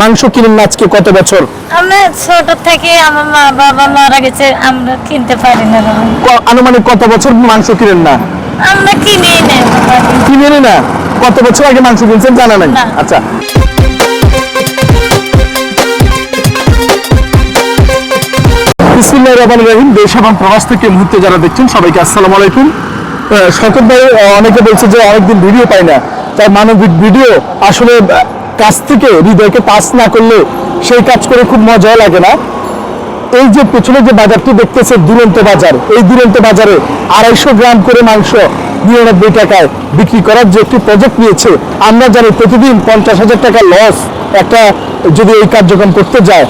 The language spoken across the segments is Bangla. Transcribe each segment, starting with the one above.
মাংস কিনেন না আজকে কত বছর? আমরা ছোট থেকে আমার মা বাবা মারা গেছে আমরা কিনতে পারি না আনুমানিক কত বছর মাংস কিনেন না? আমরা নেই বাবা। কিনেন না? কত বছর আগে মাংস কিনছেন জানা নাই? আচ্ছা। বিসমিল্লাহির রহমানির রহিম দেশ এবং প্রবাস থেকে মুহূর্তে যারা দেখছেন সবাইকে আসসালামু আলাইকুম। শকত ভাই অনেকে বলছে যে অনেকদিন ভিডিও পাই না। তার মানবিক ভিডিও আসলে কাছ থেকে হৃদয়কে টাচ না করলে সেই কাজ করে খুব মজা লাগে না। এই যে পেছনে যে বাজারটি দেখতেছে দুরন্ত বাজার, এই দুরন্ত বাজারে আড়াইশো গ্রাম করে মাংস নিরানব্বই টাকায় বিক্রি করার যে একটি প্রজেক্ট নিয়েছে, আমরা জানি প্রতিদিন পঞ্চাশ হাজার টাকা লস একটা যদি এই কার্যক্রম করতে যায়।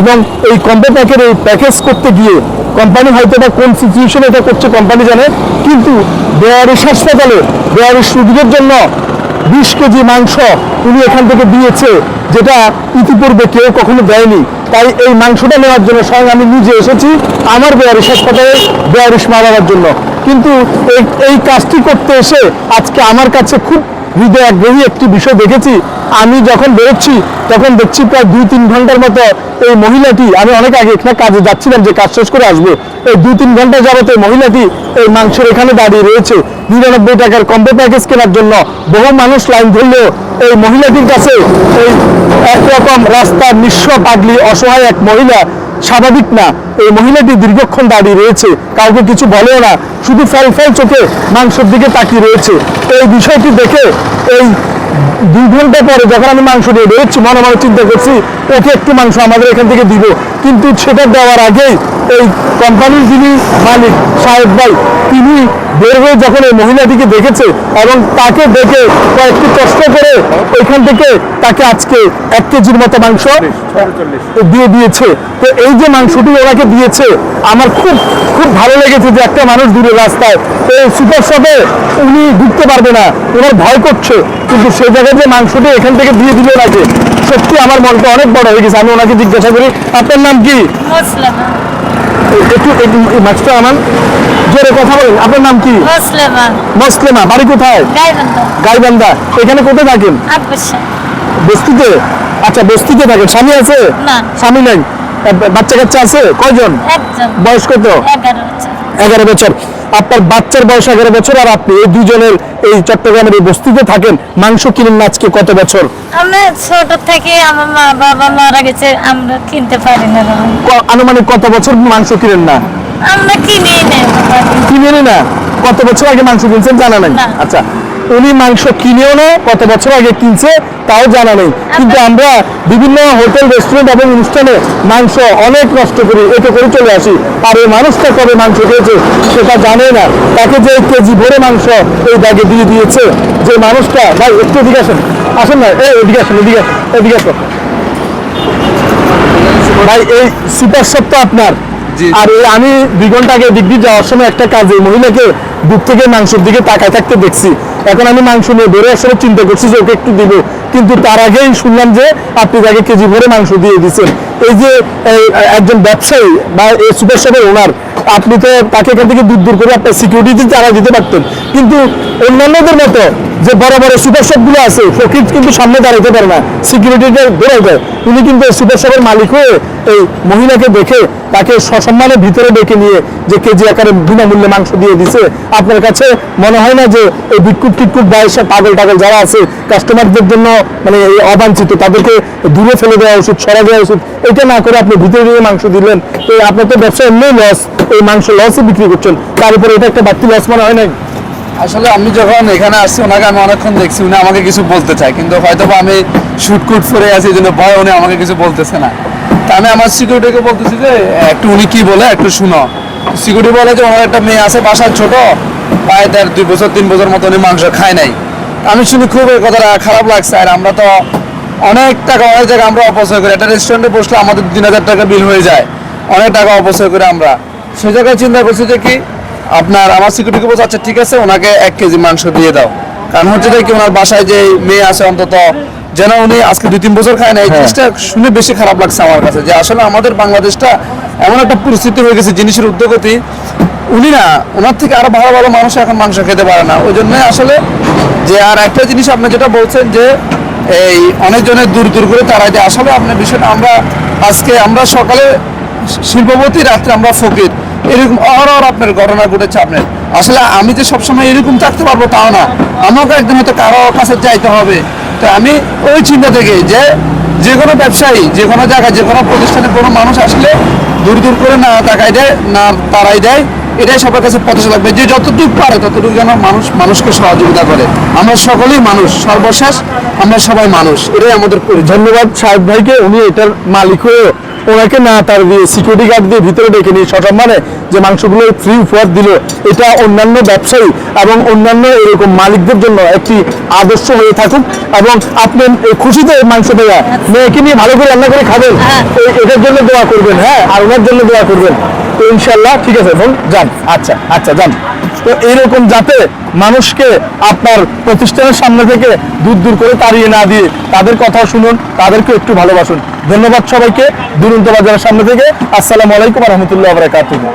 এবং এই কম্বো প্যাকের এই প্যাকেজ করতে গিয়ে কোম্পানি হয়তো বা কোন সিচুয়েশনে এটা করছে কোম্পানি জানে, কিন্তু বেয়ারিশ হাসপাতালে, বেয়ারিশ রুগীদের জন্য বিশ কেজি মাংস উনি এখান থেকে দিয়েছে, যেটা ইতিপূর্বে কেউ কখনো দেয়নি। তাই এই মাংসটা নেওয়ার জন্য স্বয়ং আমি নিজে এসেছি আমার বেয়ারিশ হাসপাতালে বেয়ারিশ মারাবার জন্য। কিন্তু এই এই কাজটি করতে এসে আজকে আমার কাছে খুব হৃদয় আগ্রহী একটি বিষয় দেখেছি। আমি যখন বেরোচ্ছি, তখন দেখছি প্রায় দুই তিন ঘণ্টার মতো এই মহিলাটি, আমি অনেক আগে এখানে কাজে যাচ্ছিলাম, যে কাজ শেষ করে আসব। এই দুই তিন ঘণ্টা যাবত এই মহিলাটি এই মাংসের এখানে দাঁড়িয়ে রয়েছে। নিরানব্বই টাকার কম্বো প্যাকেজ কেনার জন্য বহু মানুষ লাইন ধরলেও এই মহিলাটির কাছে এই একরকম রাস্তার নিঃস্ব পাগলি, অসহায় এক মহিলা স্বাভাবিক না। এই মহিলাটি দীর্ঘক্ষণ দাঁড়িয়ে রয়েছে। কাউকে কিছু বলেও না। শুধু ফ্যাল ফ্যাল চোখে মাংসের দিকে তাকিয়ে রয়েছে। এই বিষয়টি দেখে এই দুই ঘণ্টা পরে যখন আমি মাংস নিয়ে বেরোচ্ছি মনে মনে চিন্তা করছি, ওকে একটু মাংস আমাদের এখান থেকে দিব। কিন্তু সেটা দেওয়ার আগেই এই কোম্পানির যিনি মালিক, সাহেব ভাই, তিনি বের হয়ে যখন এই মহিলাটিকে দেখেছে এবং তাকে দেখে কয়েকটি কষ্ট করে এখান থেকে তাকে আজকে এক কেজির মতো মাংস দিয়ে দিয়েছে। তো এই যে মাংসটি ওনাকে দিয়েছে, আমার খুব খুব ভালো লেগেছে যে একটা মানুষ দূরে রাস্তায়, এই সুপার শপে উনি ঢুকতে পারবে না ওনার ভয় করছে। কিন্তু সেই জায়গায় যে মাংসটি এখান থেকে দিয়ে দিল ওনাকে সত্যি আমার মনটা অনেক বড় হয়ে গেছে। আমি ওনাকে জিজ্ঞাসা করি আপনার নাম কি? একটু মাছটা আমার জোরে কথা বলেন আপনার নাম কি? মুসলিমা বাড়ি কোথায়? গাইবান্ধা। এখানে কোথায় থাকেন? বস্তিতে? আচ্ছা বস্তিতে থাকেন। স্বামী আছে? স্বামী নাই। বাচ্চা কাচ্চা আছে? কয়জন? একজন। বয়স কত? এগারো বছর। আপনার বাচ্চার বয়স এগারো বছর আর আপনি এই দুজনের এই চট্টগ্রামের এই বস্তিতে থাকেন মাংস কিনেন না আজকে কত বছর? আমরা ছোট থেকে আমার মা বাবা মারা গেছে আমরা কিনতে পারি না আনুমানিক কত বছর মাংস কিনেন না? আমরা কিনে না কিনে কিনেন না। কত বছর আগে মাংস কিনছেন জানা নাই। আচ্ছা উনি মাংস কিনেও না কত বছর আগে কিনছে তাও জানা নেই। কিন্তু আমরা বিভিন্ন হোটেল রেস্টুরেন্ট এবং অনুষ্ঠানে মাংস অনেক নষ্ট করি এতে করে চলে আসি। আর এই মানুষটা কবে মাংস খেয়েছে সেটা জানে না। তাকে যে কেজি ভরে মাংস এই ব্যাগে দিয়ে দিয়েছে যে মানুষটা ভাই একটু এদিকে আসেন। আসেন না এই এদিকে আসেন এদিকে আসেন, এদিকে আসো ভাই এই সুপার শপ তো আপনার। আর আমি দুই ঘণ্টা আগে ডিগ্রি যাওয়ার সময় একটা কাজে মহিলাকে দূর থেকে মাংসের দিকে তাকায় থাকতে দেখছি। এখন আমি মাংস নিয়ে ধরে আসলে চিন্তা করছি যে ওকে একটু দিব। কিন্তু তার আগেই শুনলাম যে আপনি তাকে কেজি ভরে মাংস দিয়ে দিচ্ছেন এই যে একজন ব্যবসায়ী বা এই সুপার শপের ওনার আপনি তো তাকে এখান থেকে দূর দূর করে আপনার সিকিউরিটি তারা দিতে পারতেন। কিন্তু অন্যান্যদের মতো যে বড় বড় সুপার শপগুলো আছে, ফকির কিন্তু সামনে দাঁড়াতে পারে না সিকিউরিটিটা বেরোয় যায় উনি কিন্তু সুপার শপের মালিক হয়ে এই মহিলাকে দেখে তাকে সসম্মানে ভিতরে ডেকে নিয়ে যে কেজি আকারে বিনামূল্যে মাংস দিয়ে দিছে। আপনার কাছে মনে হয় না যে এই বিক্ষুব টিক্ষুব বয়সে পাগল টাগল যারা আছে কাস্টমারদের জন্য মানে অবাঞ্ছিত, তাদেরকে দূরে ফেলে দেওয়া উচিত সরা দেওয়া উচিত। এটা না করে আপনি ভিতরে নিয়ে মাংস দিলেন। তো আপনার তো ব্যবসা এমনি লস এই মাংস লসই বিক্রি করছেন। তার উপরে এটা একটা বাড়তি লস মনে হয় না আসলে আমি যখন এখানে আসছি, ওনাকে আমি অনেকক্ষণ দেখছি, উনি আমাকে কিছু বলতে চায়। কিন্তু হয়তো আমি শুটকুট করে আছি জন্য ভয় উনি আমাকে কিছু বলতেছে না। তা আমি আমার সিকিউরিটিকে বলতেছি যে, একটু উনি কি বলে, একটু শুনো। সিকিউরিটি বলে যে, ওনার একটা মেয়ে আছে, বাসার ছোট। প্রায় তার দুই বছর, তিন বছর মতো উনি মাংস খায় নাই। আমি শুনি খুব এই কথাটা খারাপ লাগছে। আর আমরা তো অনেক টাকা, অনেক জায়গায় আমরা অপচয় করি। একটা রেস্টুরেন্টে বসলে আমাদের তিন হাজার টাকা বিল হয়ে যায়। অনেক টাকা অপচয় করে আমরা। সে জায়গায় চিন্তা করছি যে কি আপনার আমার সিকিউরিটি বলছে আচ্ছা ঠিক আছে ওনাকে এক কেজি মাংস দিয়ে দাও। কারণ হচ্ছে কি ওনার বাসায় যে মেয়ে আছে অন্তত যেন উনি আজকে দুই তিন বছর খায় না এই হ্যাঁ। জিনিসটা শুনে বেশি খারাপ লাগছে আমার কাছে যে আসলে আমাদের বাংলাদেশটা এমন একটা পরিস্থিতি হয়ে গেছে জিনিসের উদ্যোগতি। উনি না ওনার থেকে আরও ভালো ভালো মানুষ এখন মাংস খেতে পারে না। ওই জন্য আসলে যে আর একটা জিনিস আপনি যেটা বলছেন যে এই অনেকজনের দূর দূর করে তারাই যে আসলে আপনার বিষয়টা আমরা আজকে আমরা সকালে শিল্পপতি রাত্রে আমরা ফকির। এরকম অহরহ আপনার ঘটনা ঘটেছে আপনার। আসলে আমি যে সবসময় এরকম থাকতে পারব তাও না। আমাকে একদিন হয়তো কারও কাছে যাইতে হবে। তো আমি ওই চিন্তা থেকে যে যে কোনো ব্যবসায়ী, যে কোনো জায়গায়, যে কোনো প্রতিষ্ঠানে কোনো মানুষ আসলে দূর দূর করে না টাকায় দেয়, না তারাই দেয়, এটাই সবার কাছে প্রত্যাশা লাগবে যে যতটুকু পারে ততটুকু যেন মানুষ, মানুষকে সহযোগিতা করে। আমরা সকলেই মানুষ, সর্বশেষ আমরা সবাই মানুষ। এটাই আমাদের ধন্যবাদ সাহেব ভাইকে, উনি এটার মালিক হয়ে ওনাকে না তার সিকিউরিটি গার্ড দিয়ে ভিতরে ডেকে নিয়ে সসম্মানে যে মাংসগুলো ফ্রি উপহার দিল এটা অন্যান্য ব্যবসায়ী এবং অন্যান্য এরকম মালিকদের জন্য একটি আদর্শ হয়ে থাকুক এবং আপনি খুশিতে মাংস দেওয়া মেয়েকে নিয়ে ভালো করে রান্না করে খাবেন হ্যাঁ। এটার জন্য দোয়া করবেন হ্যাঁ আর ওনার জন্য দোয়া করবেন তো ইনশাল্লাহ ঠিক আছে বোন যান আচ্ছা আচ্ছা যান তো এইরকম যাতে মানুষকে আপনার প্রতিষ্ঠানের সামনে থেকে দূর দূর করে তাড়িয়ে না দিয়ে তাদের কথা শুনুন তাদেরকে একটু ভালোবাসুন। ধন্যবাদ সবাইকে, দুরন্ত বাজারের সামনে থেকে। আসসালামু আলাইকুম রহমতুল্লাহ বারাকাতুহু।